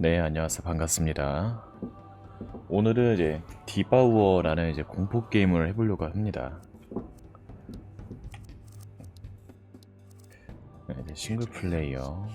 네, 안녕하세요. 반갑습니다. 오늘은 이제 디바우어라는 이제 공포 게임을 해보려고 합니다. 네, 이제 싱글 플레이어.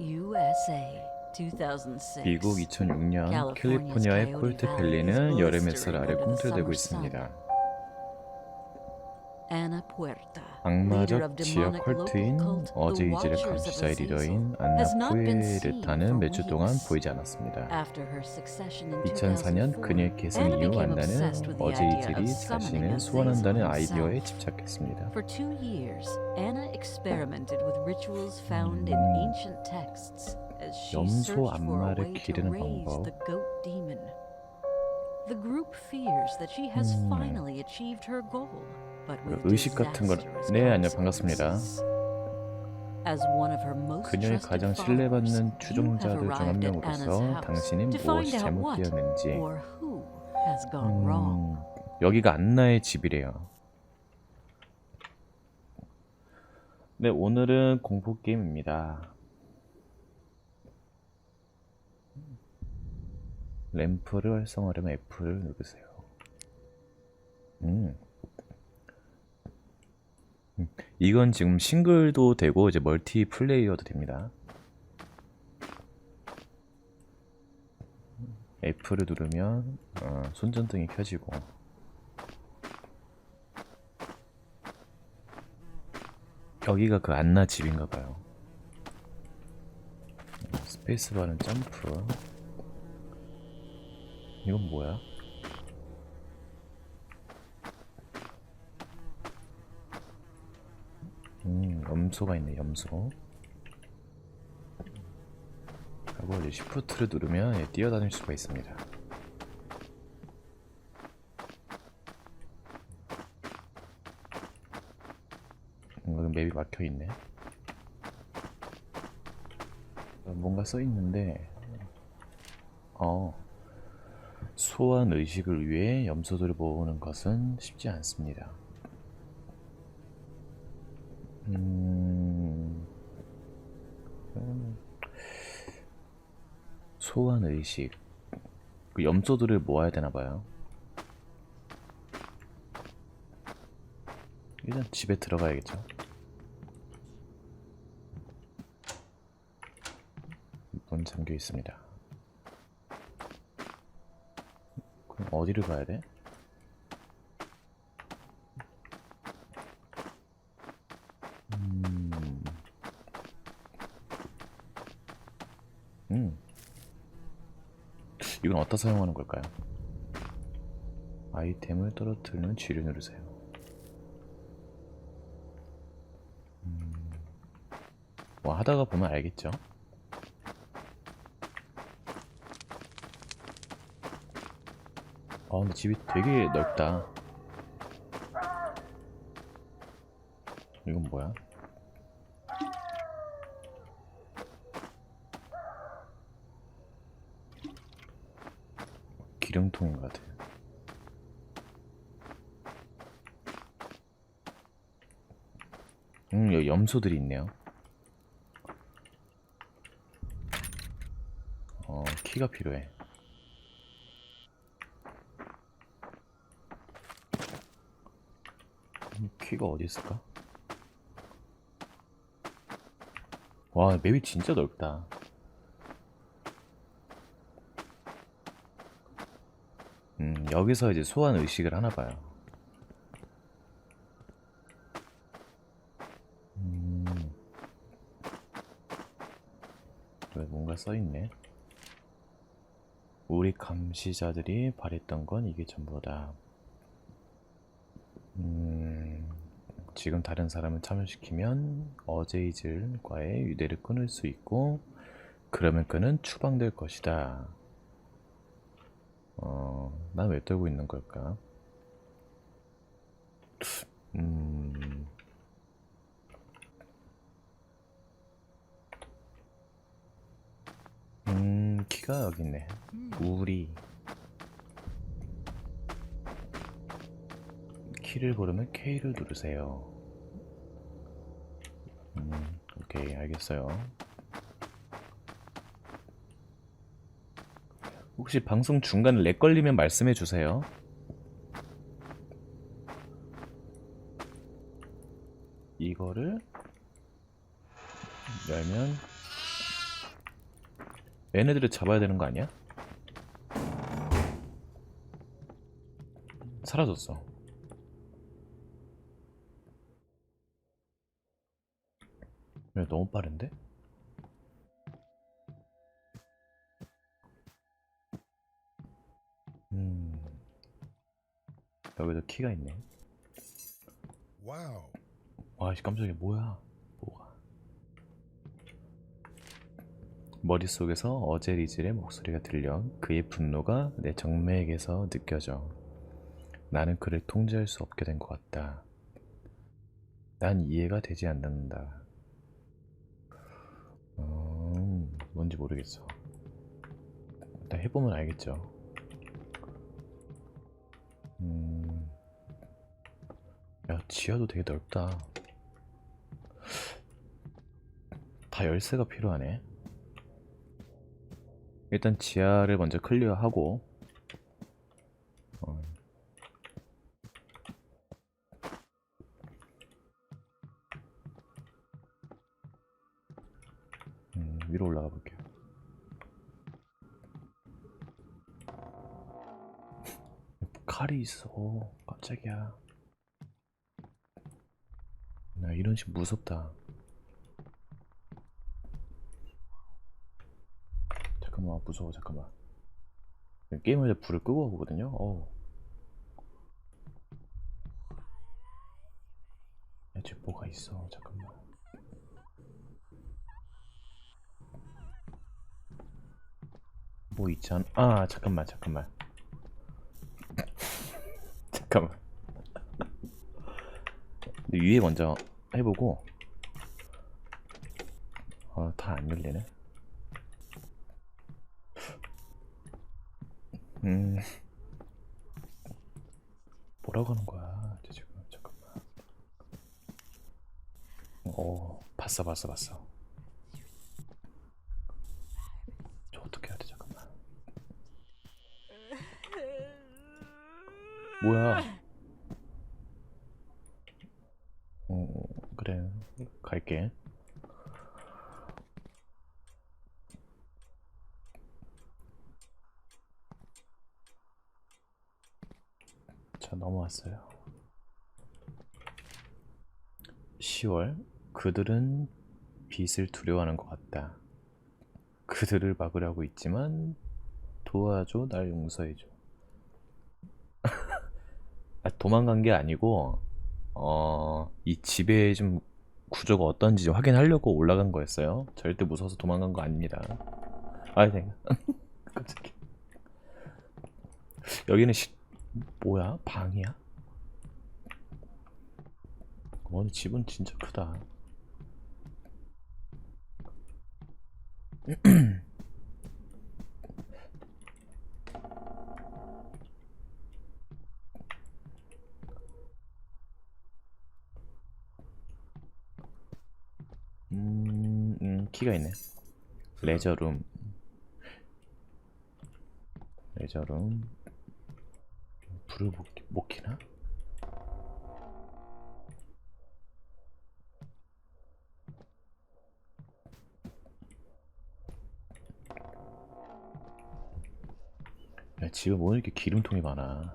USA 2006. 미국 2006년 캘리포니아의 콜트 밸리는 여름의 쌀 아래 꿈틀대고 있습니다. 악마적 지역 컬트인 of 감시자의 리더인 안나 푸에르타는 몇 주 동안. 보이지 않았습니다. After her succession in 2004년 2004, 그녀의 계승 이후 안나는 summoning 자신을 소환한다는. 아이디어에 집착했습니다. 염소 to 기르는 방법. the group fears that she has 음. finally achieved her goal, 의식 같은 건- disastrous 네, 안녕, 반갑습니다. 그녀의 가장 신뢰받는 추종자들 중 한 명으로서 find 무엇이 잘못되었는지. 음, 여기가 안나의 집이래요. 네, 오늘은 공포 게임입니다. 램프를 활성화하려면 F를 누르세요. 음. 음, 이건 지금 싱글도 되고 이제 멀티 플레이어도 됩니다. F를 누르면 어, 손전등이 켜지고 여기가 그 안나 집인가 봐요. 스페이스바는 점프. 이건 뭐야? 음, 염소가 있네, 염소. 하고 이제 시프트를 누르면 예, 뛰어다닐 수가 있습니다. 음, 맵이 막혀 있네. 어, 뭔가 써 있는데, 어, 소환 의식을 위해 염소들을 모으는 것은 쉽지 않습니다. 음, 음, 소환 의식. 그 염소들을 모아야 되나 봐요. 일단 집에 들어가야겠죠. 문 잠겨 있습니다. 그럼 어디를 가야 돼? 음. 음. 이건 어디다 사용하는 걸까요? 아이템을 떨어뜨리는 G를 누르세요. 음. 뭐 하다가 보면 알겠죠? 아 근데 집이 되게 넓다. 이건 뭐야? 기름통인 것 같아. 음, 여기 염소들이 있네요. 어, 키가 필요해. 음, 키가 어디 있을까? 와, 맵이 진짜 넓다. 여기서 이제 소환 의식을 하나 봐요. 음. 왜 뭔가 써 있네. 우리 감시자들이 바랬던 건 이게 전부다. 음, 지금 다른 사람을 참여시키면 어제이즐과의 유대를 끊을 수 있고, 그러면 그는 추방될 것이다. 어, 난왜 떨고 있는 걸까? 음, 음, 키가 여기 있네. 우리. 키를 고르면 K를 누르세요. 음, 오케이, 알겠어요. 혹시 방송 중간에 렉 걸리면 말씀해 주세요. 이거를 열면 얘네들을 잡아야 되는 거 아니야? 사라졌어. 야, 너무 빠른데? 여기도 키가 있네. Wow. 와, 씨, 깜짝이야. 뭐야? 뭐가? 머릿속에서 어제 리즐의 목소리가 들려 그의 분노가 내 정맥에서 느껴져. 나는 그를 통제할 수 없게 된 것 같다. 난 이해가 되지 않는다. 음, 뭔지 모르겠어. 일단 해보면 알겠죠. 야, 지하도 되게 넓다. 다 열쇠가 필요하네. 일단 지하를 먼저 클리어하고, 어, 음, 위로 올라가 볼게요. 칼이 있어. 깜짝이야. 나 이런 식 무섭다. 잠깐만 무서워 잠깐만. 게임을 때 불을 끄고 하거든요. 어우. 야, 쟤 뭐가 있어. 잠깐만. 뭐 있잖아. 아, 잠깐만, 잠깐만. 잠깐만. 위에 먼저 해보고. 어, 다 안 열리네. 음. 뭐라고 하는 거야? 쟤 지금 잠깐만. 어, 봤어, 봤어, 봤어. 저 어떻게 해야 돼? 잠깐만. 뭐야? 어, 그래. 갈게. 자, 넘어왔어요. 10월. 그들은 빛을 두려워하는 것 같다. 그들을 막으려고 있지만 도와줘, 날 용서해줘. 아, 도망간 게 아니고 어, 이 집의 좀 구조가 어떤지 좀 확인하려고 올라간 거였어요. 절대 무서워서 도망간 거 아닙니다. 아이 생각. 깜짝이야. 여기는 시... 뭐야? 방이야? 어, 집은 진짜 크다. 음, 음, 키가 있네. 레저룸. 레저룸. 불을 못, 못 켜나? 야, 집에 뭐 이렇게 기름통이 많아.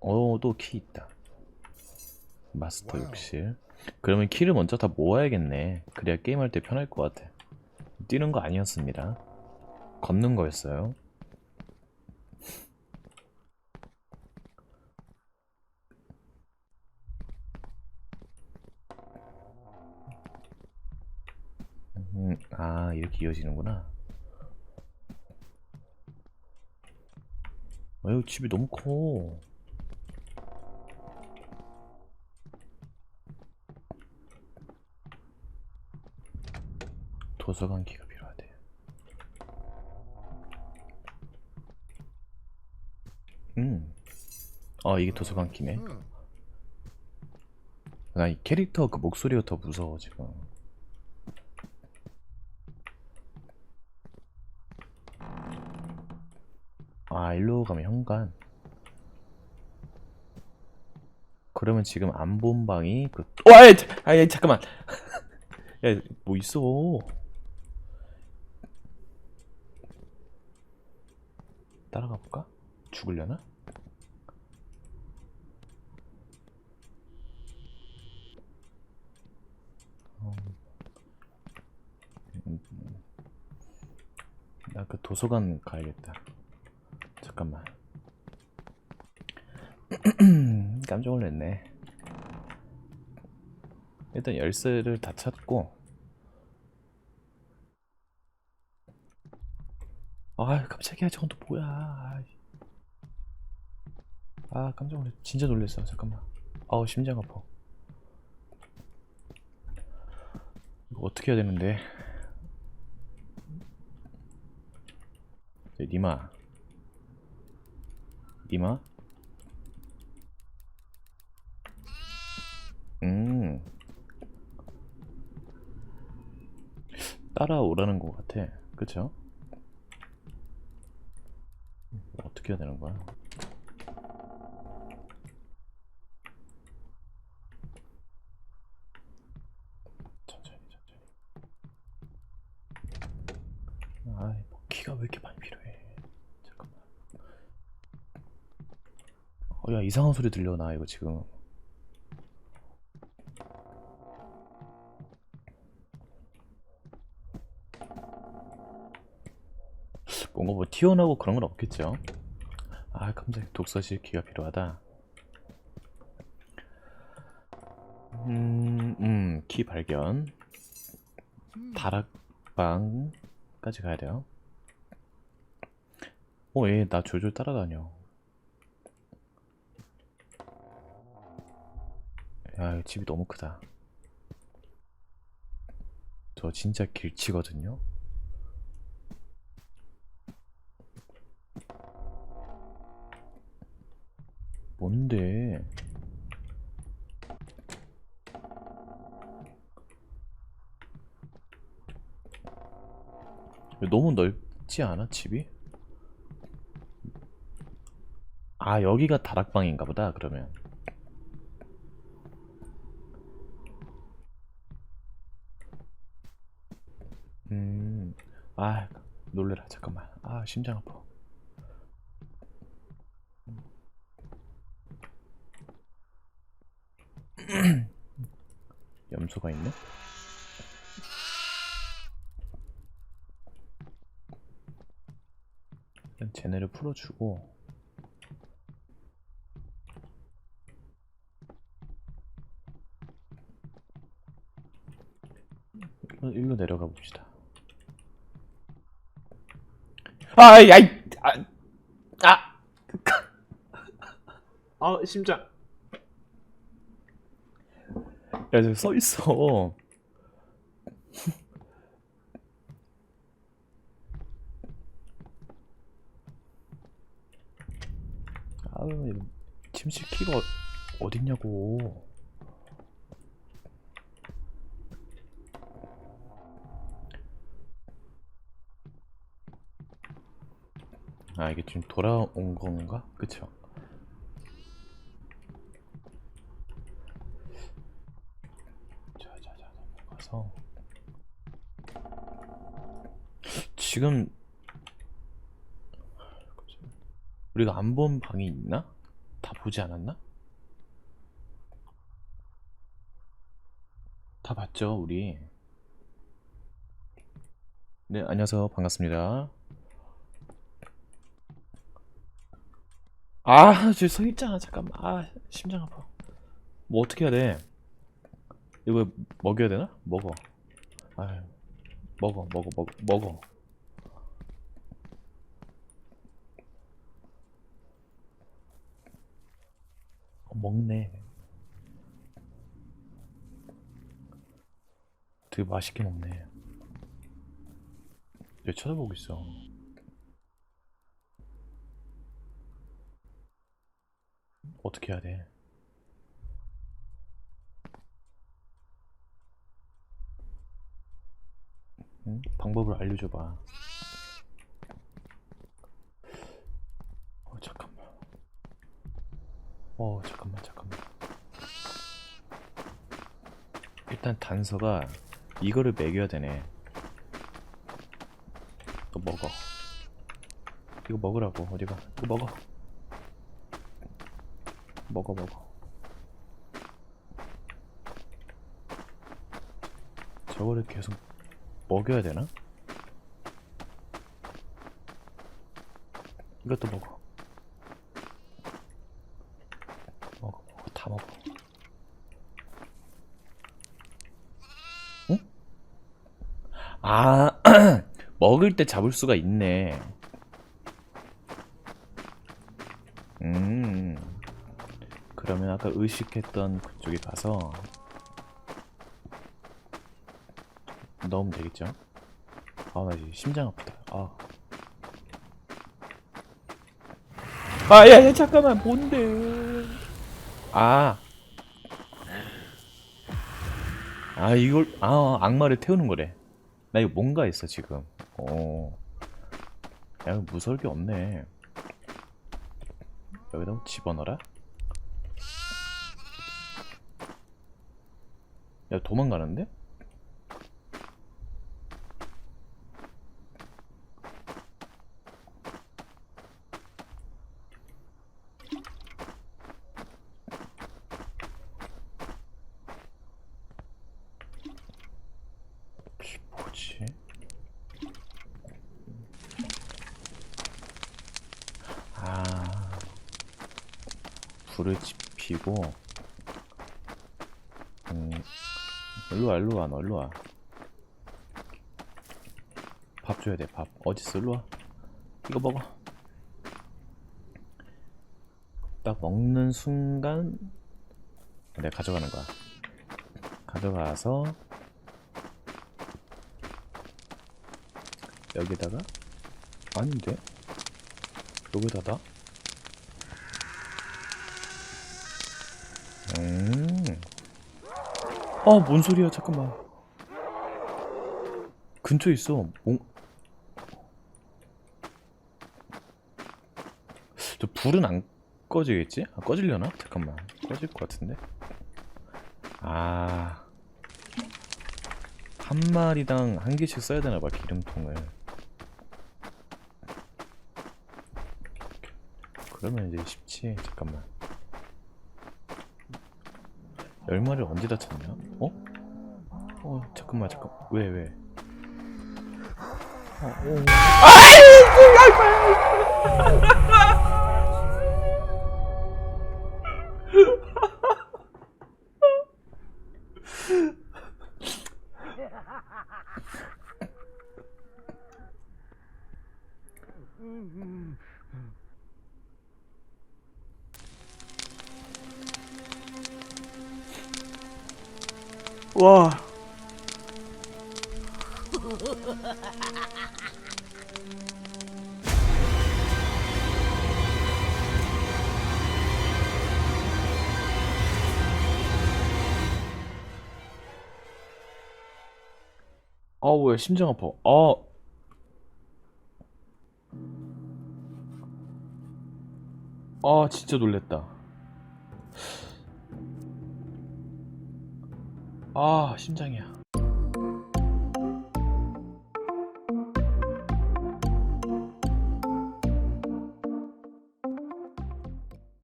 어, 또 키 있다. 마스터. 욕실. 그러면 키를 먼저 다 모아야겠네. 그래야 게임할 때 편할 것 같아. 뛰는 거 아니었습니다. 걷는 거였어요. 음, 아, 이렇게 이어지는구나. 아유, 집이 너무 커. 도서관 키가 필요하대. 음. 어 이게 도서관 키네 나 이 캐릭터 그 목소리가 더 무서워 지금 아 일로 가면 현관 그러면 지금 안 본 방이 그 와! 야, 아, 야, 잠깐만 야 뭐 있어 따라가 볼까? 죽으려나? 나 그 도서관 가야겠다. 잠깐만. 깜짝 놀랐네. 일단 열쇠를 다 찾고. 아, 깜짝이야. 저건 또 뭐야? 아이. 아, 깜짝 놀랐. 진짜 놀랐어. 잠깐만. 아우, 심장 아파. 이거 어떻게 해야 되는데? 네, 니마. 니마? 음. 따라오라는 것 같아. 그쵸? 어떻게 해야 되는 거야? 천천히, 천천히. 아이, 뭐 키가 왜 이렇게 많이 필요해? 잠깐만. 어, 야, 이상한 소리 들려, 나 이거 지금. 튀어나오고 그런 건 없겠죠? 아, 깜짝이야. 독서실 키가 필요하다. 음, 음, 키 발견. 다락방까지 가야 돼요. 어, 얘 나 졸졸 따라다녀. 야, 이 집이 너무 크다. 저 진짜 길치거든요. 뭔데? 너무 넓지 않아, 집이? 아, 여기가 다락방인가 보다, 그러면. 음, 아, 놀래라, 잠깐만. 아, 심장 아파. 염소가 있네? 일단 쟤네를 풀어주고. 일로, 내려가 봅시다. 아, 야이, 아, 아, 아 심장 야, 저기 써 있어. 아유, 침실 키가 어- 어딨냐고. 아, 이게 지금 돌아온 건가? 그쵸? 자자자 넘어가서. 지금 우리가 안 본 방이 있나? 다 보지 않았나? 다 봤죠 우리. 네 안녕하세요. 반갑습니다. 아 저기 서 있잖아 잠깐만. 아 심장 아파. 뭐 어떻게 해야 돼 이거 먹여야 되나? 먹어. 아유, 먹어, 먹어, 먹어, 먹어. 어, 먹네. 되게 맛있게 먹네. 얘 쳐다보고 있어. 어떻게 해야 돼? 응? 방법을 알려줘봐. 어, 잠깐만. 어, 잠깐만, 잠깐만. 일단 단서가 이거를 먹여야 되네. 또 먹어. 이거 먹으라고, 어디가? 이거 먹어. 먹어, 먹어. 저거를 계속 먹여야 되나? 이것도 먹어. 먹어, 먹어, 다 먹어. 응? 아, 먹을 때 잡을 수가 있네. 음, 그러면 아까 의식했던 그쪽에 가서 넣으면 되겠죠? 아, 나 지금 심장 아프다. 아. 아, 야, 야, 잠깐만, 뭔데? 아. 아, 이걸, 아, 악마를 태우는 거래. 나 이거 뭔가 있어, 지금. 어. 야, 무서울 게 없네. 여기다 집어넣어라? 야, 도망가는데? 뭐지? 아, 불을 지피고, 음, 일로와, 일로와, 너 일로와. 밥 줘야 돼, 밥. 어딨어, 일로와. 이거 먹어. 딱 먹는 순간, 내가 가져가는 거야. 가져가서, 여기다가? 아닌데? 여기다가 음아뭔 소리야? 잠깐만. 근처에 있어. 뭐... 저 불은 안 꺼지겠지? 아, 꺼지려나? 잠깐만. 꺼질 것 같은데? 아... 한 마리당 한 개씩 써야 되나 봐 기름통을 그러면 이제 쉽지 잠깐만 열 마리를 언제 다 찾냐? 어? 어 잠깐만 잠깐 왜 왜? 어, 어. 와. 아, 왜 심장 아파? 아. 아, 진짜 놀랬다. 아, 심장이야.